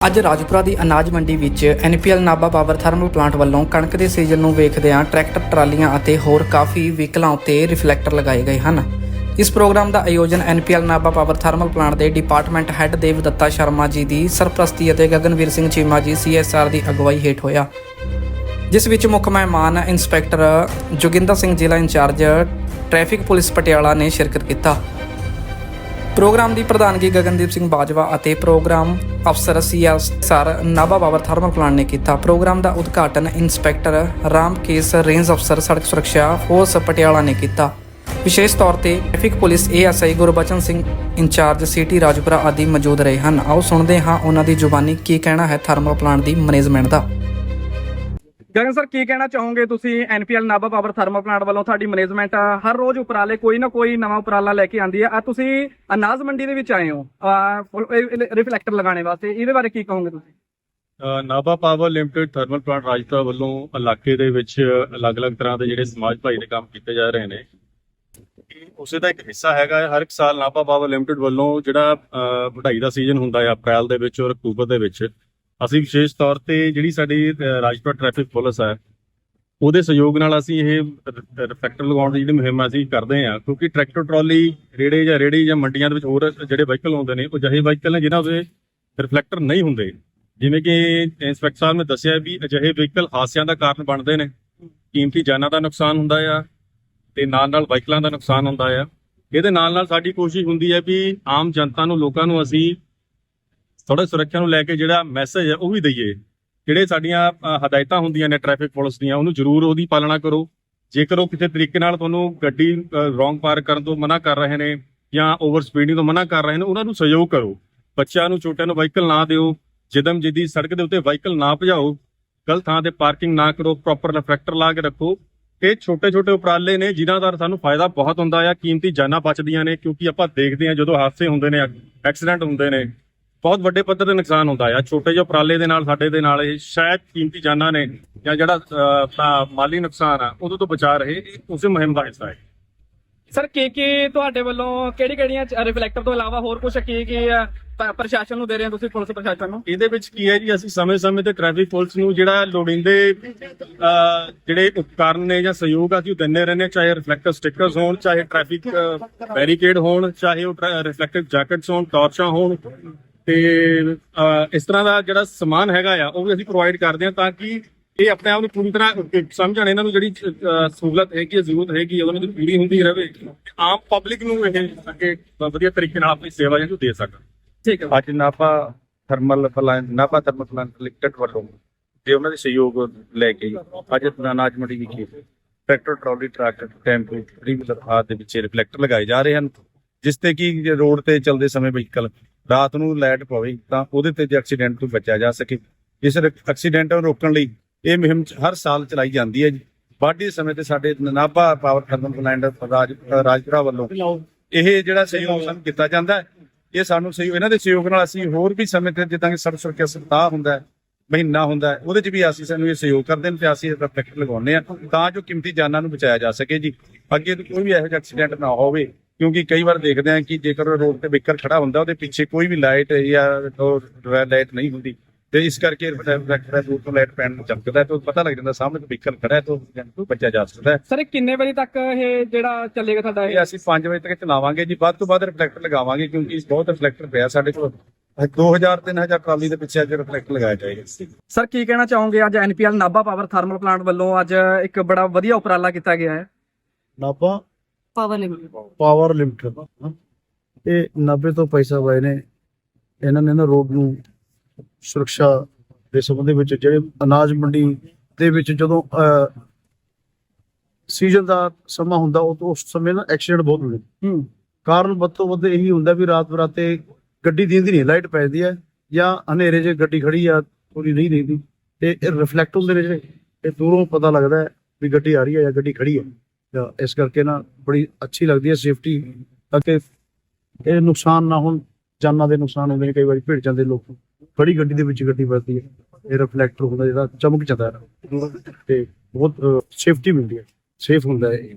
ਅੱਜ ਰਾਜਪੁਰਾ ਦੀ ਅਨਾਜ ਮੰਡੀ ਵਿੱਚ NPL Nabha power thermal plant ਵੱਲੋਂ ਕਣਕ ਦੇ ਸੀਜ਼ਨ ਨੂੰ ਵੇਖਦਿਆਂ ਟਰੈਕਟਰ, ਟਰਾਲੀਆਂ ਅਤੇ ਹੋਰ ਕਾਫੀ ਵਹੀਕਲਾਂ ਉੱਤੇ ਰਿਫਲੈਕਟਰ ਲਗਾਏ ਗਏ ਹਨ। ਇਸ ਪ੍ਰੋਗਰਾਮ ਦਾ ਆਯੋਜਨ NPL Nabha power thermal plant ਦੇ ਡਿਪਾਰਟਮੈਂਟ ਹੈੱਡ ਦੇਵ ਦੱਤਾ ਸ਼ਰਮਾ ਜੀ ਦੀ ਸਰਪ੍ਰਸਤੀ ਅਤੇ ਗਗਨਵੀਰ ਸਿੰਘ ਚੀਮਾ ਜੀ ਸੀਐਸਆਰ ਦੀ ਅਗਵਾਈ ਹੇਠ ਹੋਇਆ। ਜਿਸ ਵਿੱਚ ਮੁੱਖ ਮਹਿਮਾਨ ਇੰਸਪੈਕਟਰ ਜੋਗਿੰਦਰ ਸਿੰਘ ਜ਼ਿਲ੍ਹਾ ਇੰਚਾਰਜ, ਟ੍ਰੈਫਿਕ ਪੁਲਿਸ ਪਟਿਆਲਾ ਨੇ ਸ਼ਿਰਕਤ ਕੀਤਾ। ਪ੍ਰੋਗਰਾਮ ਦੀ ਪ੍ਰਧਾਨਗੀ ਗਗਨਦੀਪ ਸਿੰਘ ਬਾਜਵਾ ਅਤੇ ਪ੍ਰੋਗਰਾਮ ਅਫਸਰ CSR Nabha power thermal plant ਨੇ ਕੀਤਾ। ਪ੍ਰੋਗਰਾਮ ਦਾ ਉਦਘਾਟਨ ਇੰਸਪੈਕਟਰ ਰਾਮਕੇਸ ਰੇਂਜ ਅਫਸਰ ਸੜਕ ਸੁਰੱਖਿਆ ਫੋਰਸ ਪਟਿਆਲਾ ਨੇ ਕੀਤਾ। ਵਿਸ਼ੇਸ਼ ਤੌਰ ਤੇ traffic police ASI Gurbachan Singh in charge city Rajpura ਆਦਿ ਮੌਜੂਦ ਰਹੇ ਹਨ। ਆਓ ਸੁਣਦੇ ਹਾਂ ਉਹਨਾਂ ਦੀ ਜ਼ੁਬਾਨੀ, ਕੀ ਕਹਿਣਾ ਹੈ ਥਰਮਲ ਪਲਾਂਟ ਦੀ ਮੈਨੇਜਮੈਂਟ ਦਾ। ਗਗਨ ਸਰ, ਕੀ ਕਹਿਣਾ ਚਾਹੋਗੇ ਤੁਸੀਂ NPL Nabha power thermal plant ਵੱਲੋਂ? ਤੁਹਾਡੀ ਮੈਨੇਜਮੈਂਟ ਹਰ ਰੋਜ਼ ਉਪਰਾਲੇ, ਕੋਈ ਨਾ ਕੋਈ ਨਵਾਂ ਉਪਰਾਲਾ ਲੈ ਕੇ ਆਂਦੀ ਹੈ ਆ ਤੁਸੀਂ ਅਨਾਜ ਮੰਡੀ ਦੇ ਵਿੱਚ ਆਏ ਹੋ। ਰਿਫਲੈਕਟਰ ਲਗਾਉਣੇ ਵਾਸਤੇ, ਇਹਦੇ ਬਾਰੇ ਕੀ ਕਹੋਗੇ ਤੁਸੀਂ? Nabha power limited thermal plant Rajpura ਵੱਲੋਂ ਇਲਾਕੇ ਦੇ ਵਿੱਚ ਅਲੱਗ-ਅਲੱਗ ਤਰ੍ਹਾਂ ਦੇ ਜਿਹੜੇ ਸਮਾਜ ਭਾਈ ਦੇ ਕੰਮ ਕੀਤੇ ਜਾ ਰਹੇ ਨੇ। ਉਸੇ ਦਾ ਇੱਕ ਹਿੱਸਾ ਹੈਗਾ, ਹਰ ਇੱਕ ਸਾਲ ਨਾਭਾ ਪਾਵਰ ਲਿਮਟਿਡ ਵੱਲੋਂ ਜਿਹੜਾ ਵਢਾਈ ਦਾ ਸੀਜ਼ਨ ਹੁੰਦਾ ਹੈ ਅਪ੍ਰੈਲ ਦੇ ਵਿੱਚ ਔਰ ਅਕਤੂਬਰ ਦੇ ਵਿੱਚ। ਅਸੀਂ ਵਿਸ਼ੇਸ਼ ਤੌਰ ਤੇ ਜਿਹੜੀ ਸਾਡੀ ਰਾਜਪੁਰਾ ਟ੍ਰੈਫਿਕ ਪੁਲਿਸ ਹੈ, ਉਹਦੇ ਸਹਿਯੋਗ ਨਾਲ ਅਸੀਂ ਇਹ ਰਿਫਲੈਕਟਰ ਲਗਾਉਣ ਦੀ ਜਿਹੜੀ ਮੁਹਿੰਮ ਅਸੀਂ ਕਰਦੇ ਹਾਂ, ਕਿਉਂਕਿ ਟਰੈਕਟਰ ਟਰਾਲੀ ਰੇੜੇ ਜਾਂ ਰੇੜੀ ਜਾਂ ਮੰਡੀਆਂ ਦੇ ਵਿੱਚ ਹੋਰ ਜਿਹੜੇ ਵਾਹੀਕਲ ਆਉਂਦੇ ਨੇ, ਉਹ ਜਿਹੇ ਵਾਹੀਕਲ ਨੇ ਜਿਨ੍ਹਾਂ ਦੇ ਰਿਫਲੈਕਟਰ ਨਹੀਂ ਹੁੰਦੇ। ਜਿਵੇਂ ਕਿ ਇੰਸਪੈਕਟਰ ਸਾਹਿਬ ਨੇ ਦੱਸਿਆ ਵੀ ਅਜਿਹੇ ਵਹੀਕਲ ਹਾਦਸਿਆਂ ਦਾ ਕਾਰਨ ਬਣਦੇ ਨੇ। ਕੀਮਤੀ ਜਾਨਾਂ ਦਾ ਨੁਕਸਾਨ ਹੁੰਦਾ ਆ ਤੇ ਨਾਲ ਨਾਲ ਵਾਹੀਕਲਾਂ ਦਾ ਨੁਕਸਾਨ ਹੁੰਦਾ ਆ। ਇਹਦੇ ਨਾਲ ਨਾਲ ਸਾਡੀ ਕੋਸ਼ਿਸ਼ ਹੁੰਦੀ ਹੈ ਵੀ ਆਮ ਜਨਤਾ ਨੂੰ, ਲੋਕਾਂ ਨੂੰ ਅਸੀਂ ਥੋੜਾ ਸੁਰੱਖਿਆ ਨੂੰ ਲੈ ਕੇ ਜਿਹੜਾ ਮੈਸੇਜ ਹੈ ਉਹ ਵੀ ਦਈਏ। ਜਿਹੜੇ ਸਾਡੀਆਂ ਹਦਾਇਤਾਂ ਹੁੰਦੀਆਂ ਨੇ ਟ੍ਰੈਫਿਕ ਪੁਲਿਸ ਦੀਆਂ, ਉਹਨੂੰ ਜ਼ਰੂਰ ਉਹਦੀ ਪਾਲਣਾ ਕਰੋ। ਜੇਕਰ ਉਹ ਕਿਸੇ ਤਰੀਕੇ ਨਾਲ ਤੁਹਾਨੂੰ ਗੱਡੀ ਰੋਂਗ ਪਾਰਕ ਕਰਨ ਤੋਂ ਮਨਾ ਕਰ ਰਹੇ ਨੇ ਜਾਂ ਓਵਰ ਸਪੀਡਿੰਗ ਤੋਂ ਮਨਾ ਕਰ ਰਹੇ ਨੇ, ਉਹਨਾਂ ਨੂੰ ਸਹਿਯੋਗ ਕਰੋ। ਬੱਚਿਆਂ ਨੂੰ, ਛੋਟਿਆਂ ਨੂੰ ਵਾਹੀਕਲ ਨਾ ਦਿਓ। ਜਿੱਦਮ ਜਿੱਦੀ ਸੜਕ ਦੇ ਉੱਤੇ ਵਾਹੀਕਲ ਨਾ ਭਜਾਓ। ਗਲਤ ਥਾਂ ਤੇ ਪਾਰਕਿੰਗ ਨਾ ਕਰੋ। ਪ੍ਰੋਪਰ ਰਿਫਲੈਕਟਰ ਲਾ ਕੇ ਰੱਖੋ। ਇਹ ਛੋਟੇ ਛੋਟੇ ਉਪਰਾਲੇ ਨੇ, ਜਿਨ੍ਹਾਂ ਦਾ ਸਾਨੂੰ ਫਾਇਦਾ ਬਹੁਤ ਹੁੰਦਾ ਆ। ਕੀਮਤੀ ਜਾਨਾਂ ਬਚਦੀਆਂ ਨੇ, ਕਿਉਂਕਿ ਆਪਾਂ ਦੇਖਦੇ ਹਾਂ ਜਦੋਂ ਹਾਦਸੇ ਹੁੰਦੇ ਨੇ ਐਕਸੀਡੈਂਟ ਹੁੰਦੇ ਨੇ। ਬਹੁਤ ਵੱਡੇ ਪੱਧਰ ਤੇ ਨੁਕਸਾਨ ਹੁੰਦਾ ਆ ਛੋਟੇ ਜਿਹੇ ਉਪਰਾਲੇ ਦੇ ਨਾਲ ਸਾਡੇ ਦੇ ਨਾਲ ਇਹ ਸ਼ਾਇਦ ਕੀਮਤੀ ਜਾਨਾਂ ਨੇ ਜਾਂ ਜਿਹੜਾ ਆਪਣਾ ਮਾਲੀ ਨੁਕਸਾਨ ਆ ਉਦੋਂ ਤੋਂ ਬਚਾ ਰਹੇ ਉਸੇ ਮੁਹਿੰਮ ਦਾ ਹਿੱਸਾ ਹੈ। ਸਰ ਕੀ ਕੀ ਤੁਹਾਡੇ ਵੱਲੋਂ ਕਿਹੜੀ ਕਿਹੜੀਆਂ ਰਿਫਲੈਕਟਰ ਤੋਂ ਇਲਾਵਾ ਹੋਰ ਕੁਝ ਕੀ ਕੀ ਪ੍ਰਸ਼ਾਸਨ ਨੂੰ ਦੇ ਰਹੇ ਹੋ ਤੁਸੀਂ ਪੁਲਿਸ ਪ੍ਰਸ਼ਾਸਨ ਨੂੰ? ਇਹਦੇ ਵਿੱਚ ਕੀ ਹੈ ਜੀ ਅਸੀਂ ਸਮੇਂ-ਸਮੇਂ ਤੇ ਟ੍ਰੈਫਿਕ ਪੁਲਿਸ ਨੂੰ ਜਿਹੜਾ ਲੋੜੀਂਦੇ ਜਿਹੜੇ ਉਪਕਰਨ ਨੇ ਜਾਂ ਸਹਿਯੋਗ ਅਸੀਂ ਉਹ ਦਿੰਦੇ ਰਹਿੰਦੇ ਚਾਹੇ ਰਿਫਲੈਕਟਰ ਸਟickers ਹੋਣ ਚਾਹੇ ਟ੍ਰੈਫਿਕ ਬੈਰੀਕੇਡ ਹੋਣ ਚਾਹੇ ਉਹ ਰਿਫਲੈਕਟਿਵ ਜੈਕਟਸ ਹੋਣ ਟਾਰਚਾਂ ਹੋਣ ਤੇ ਇਸ ਤਰ੍ਹਾਂ ਦਾ ਜਿਹੜਾ ਸਮਾਨ ਹੈਗਾ ਆ ਉਹ ਵੀ ਅਸੀਂ ਪ੍ਰੋਵਾਈਡ ਕਰਦੇ ਹਾਂ ਤਾਂ ਕਿ ਇਹ ਆਪਣੇ ਆਪ ਨੂੰ ਪੂਰੀ ਤਰ੍ਹਾਂ ਸਮਝਣ ਇਹਨਾਂ ਨੂੰ ਜਿਹੜੀ ਸਹੂਲਤ ਹੈਗੀ ਹੈ ਜ਼ਰੂਰਤ ਹੈਗੀ ਹੈ ਉਹਨਾਂ ਦੀ ਪੂਰੀ ਹੁੰਦੀ ਰਹੇ। ਆਮ ਪਬਲਿਕ ਨੂੰ ਇਹ ਅੱਗੇ ਵਧੀਆ ਤਰੀਕੇ ਨਾਲ ਆਪਣੀ ਸੇਵਾ ਜਿਹੜੀ ਦੇ ਸਕਣ। ਠੀਕ ਹੈ ਅੱਜ Nabha thermal plant Nabha thermal plant limited ਵੱਲੋਂ ਤੇ ਉਹਨਾਂ ਦੇ ਸਹਿਯੋਗ ਲੈ ਕੇ ਅੱਜ ਅਨਾਜ ਮੰਡੀ ਵਿਖੇ ਟਰੈਕਟਰ ਟਰਾਲੀ ਟਰੱਕ ਟੈਂਪੂ ਆਦਿ ਦੇ ਵਿੱਚ ਰਿਫਲੈਕਟਰ ਲਗਾਏ ਜਾ ਰਹੇ ਹਨ ਜਿਸ ਤੇ ਕਿ ਰੋਡ ਤੇ ਚੱਲਦੇ ਸਮੇਂ ਵਹੀਕਲ ਰਾਤ ਨੂੰ ਲਾਈਟ ਪਵੇ ਤਾਂ ਉਹਦੇ ਤੇ ਜੇ ਐਕਸੀਡੈਂਟ ਤੋਂ ਬਚਿਆ ਜਾ ਸਕੇ। ਇਸ ਐਕਸੀਡੈਂਟ ਨੂੰ ਰੋਕਣ ਲਈ ਇਹ ਮੁਹਿੰਮ ਹਰ ਸਾਲ ਚਲਾਈ ਜਾਂਦੀ ਹੈ ਜੀ। ਵਾਢੀ ਸਮੇਂ ਤੇ ਸਾਡੇ ਨਾਭਾ ਪਾਵਰ ਥਰਮਲ ਪਲਾਂਟ ਰਾਜ ਰਾਜਪੁਰਾ ਵੱਲੋਂ ਇਹ ਜਿਹੜਾ ਸਹਿਯੋਗ ਸਾਨੂੰ ਕੀਤਾ ਜਾਂਦਾ ਹੈ, ਇਹ ਸਾਨੂੰ ਸਹਿਯੋਗ ਇਹਨਾਂ ਦੇ ਸਹਿਯੋਗ ਨਾਲ ਅਸੀਂ ਹੋਰ ਵੀ ਸਮੇਂ ਤੇ ਜਿੱਦਾਂ ਕਿ ਸੜਕ ਸੁਰੱਖਿਆ ਸਪਤਾਹ ਹੁੰਦਾ ਹੈ, ਮਹੀਨਾ ਹੁੰਦਾ ਉਹਦੇ 'ਚ ਵੀ ਅਸੀਂ ਸਾਨੂੰ ਇਹ ਸਹਿਯੋਗ ਕਰਦੇ ਨੇ ਤੇ ਅਸੀਂ ਰਿਫਲੈਕਟਰ ਲਗਾਉਂਦੇ ਆ ਤਾਂ ਜੋ ਕੀਮਤੀ ਜਾਨਾਂ ਨੂੰ ਬਚਾਇਆ ਜਾ ਸਕੇ ਜੀ। ਅੱਗੇ ਕੋਈ ਵੀ ਇਹੋ ਜਿਹਾ ਐਕਸੀਡੈਂਟ ਨਾ ਹੋਵੇ। ਕਿਉਂਕਿ ਕਈ ਵਾਰ ਦੇਖਦੇ ਆ ਕਿ ਜੇਕਰ ਰੋਡ ਤੇ ਵਹੀਕਲ ਖੜਾ ਹੁੰਦਾ ਉਹਦੇ ਪਿੱਛੇ ਕੋਈ ਵੀ ਲਾਈਟ ਜਾਂ ਰੈਡ ਲਾਈਟ ਨਹੀਂ ਹੁੰਦੀ। ਤੇ ਇਸ ਕਰਕੇ ਰਿਫਲੈਕਟਰ ਦੂਰ ਤੋਂ ਲਾਈਟ ਪੈਣ ਨੂੰ ਚਮਕਦਾ ਤਾਂ ਪਤਾ ਲੱਗ ਜਾਂਦਾ ਸਾਹਮਣੇ ਵਹੀਕਲ ਖੜਾ ਹੈ ਤਾਂ ਤੋਂ ਬਚਿਆ ਜਾ ਸਕਦਾ ਹੈ। ਸਰ ਇਹ ਕਿੰਨੇ ਵਜੇ ਤੱਕ ਇਹ ਜਿਹੜਾ ਚੱਲੇਗਾ ਤੁਹਾਡਾ ਇਹ? ਅਸੀਂ 5 ਵਜੇ ਤੱਕ ਚਲਾਵਾਂਗੇ ਜੀ। ਵੱਧ ਤੋਂ ਵੱਧ ਰਿਫਲੈਕਟਰ ਲਗਾਵਾਂਗੇ ਕਿਉਂਕਿ ਬਹੁਤ ਰਿਫਲੈਕਟਰ ਪਿਆ ਸਾਡੇ ਕੋਲ। 2000 3000 ਟਰਾਲੀ ਦੇ ਪਿੱਛੇ ਅੱਜ ਰਿਫਲੈਕਟਰ ਲਗਾਇਆ ਜਾਏਗਾ ਸਰ ਕੀ ਕਹਿਣਾ ਚਾਹੋਗੇ? ਅੱਜ NPL Nabha power thermal plant ਵੱਲੋਂ ਅੱਜ ਇੱਕ ਬੜਾ ਵਧੀਆ ਉਪਰਾਲਾ ਕੀਤਾ ਗਿਆ ਹੈ। Nabha power limit power limited ਇਹ 90 ਤੋਂ ਪੈਸਾ ਵਾਏ ਨੇ ਇਹਨਾਂ ਨੇ ਨਾ ਰੋਡ ਨੂੰ ਸੁਰੱਖਿਆ ਦੇ ਸੰਬੰਧ ਵਿੱਚ ਜਿਹੜੇ ਅਨਾਜ ਮੰਡੀ ਦੇ ਵਿੱਚ ਜਦੋਂ ਸੀਜ਼ਨ ਦਾ ਸਮਾਂ ਹੁੰਦਾ ਉਹ ਉਸ ਸਮੇਂ ਨਾ ਐਕਸੀਡੈਂਟ ਬਹੁਤ ਹੁੰਦੇ। ਹੂੰ। ਕਾਰਨ ਵੱਧ ਤੋਂ ਵੱਧ ਇਹੀ ਹੁੰਦਾ ਵੀ ਰਾਤ ਬਰਾਤੇ ਗੱਡੀ ਦੀਂਦੀ ਨਹੀਂ ਲਾਈਟ ਪੈਂਦੀ ਹੈ ਜਾਂ ਹਨੇਰੇ 'ਚ ਗੱਡੀ ਖੜੀ ਆ ਪੂਰੀ ਨਹੀਂ ਦੀਂਦੀ ਤੇ ਇਹ ਰਿਫਲੈਕਟ ਹੁੰਦੇ ਨੇ ਜਿਹੜੇ ਇਹ ਦੂਰੋਂ ਪਤਾ ਲੱਗਦਾ ਵੀ ਗੱਡੀ ਆ ਰਹੀ ਹੈ ਜਾਂ ਗੱਡੀ ਖੜੀ ਹੈ। ਇਸ ਕਰਕੇ ਨਾ ਬੜੀ ਅੱਛੀ ਲੱਗਦੀ ਹੈ ਸੇਫਟੀ ਤਾਂ ਕਿ ਇਹ ਨੁਕਸਾਨ ਨਾ ਹੋਣ, ਜਾਨਾਂ ਦੇ ਨੁਕਸਾਨ ਹੁੰਦੇ ਨੇ, ਕਈ ਵਾਰੀ ਭਿੜ ਜਾਂਦੇ ਲੋਕ। ਬੜੀ ਗੱਡੀ ਦੇ ਵਿੱਚ ਗੱਡੀ ਵੱਜਦੀ ਹੈ, ਇਹ ਰਿਫਲੈਕਟਰ ਹੁੰਦਾ ਜਿਹੜਾ ਚਮਕ ਜਾਂਦਾ ਹੈ। ਤੇ ਬਹੁਤ ਸੇਫਟੀ ਮਿਲਦੀ ਹੈ ਸੇਫ ਹੁੰਦਾ ਹੈ ਇਹ।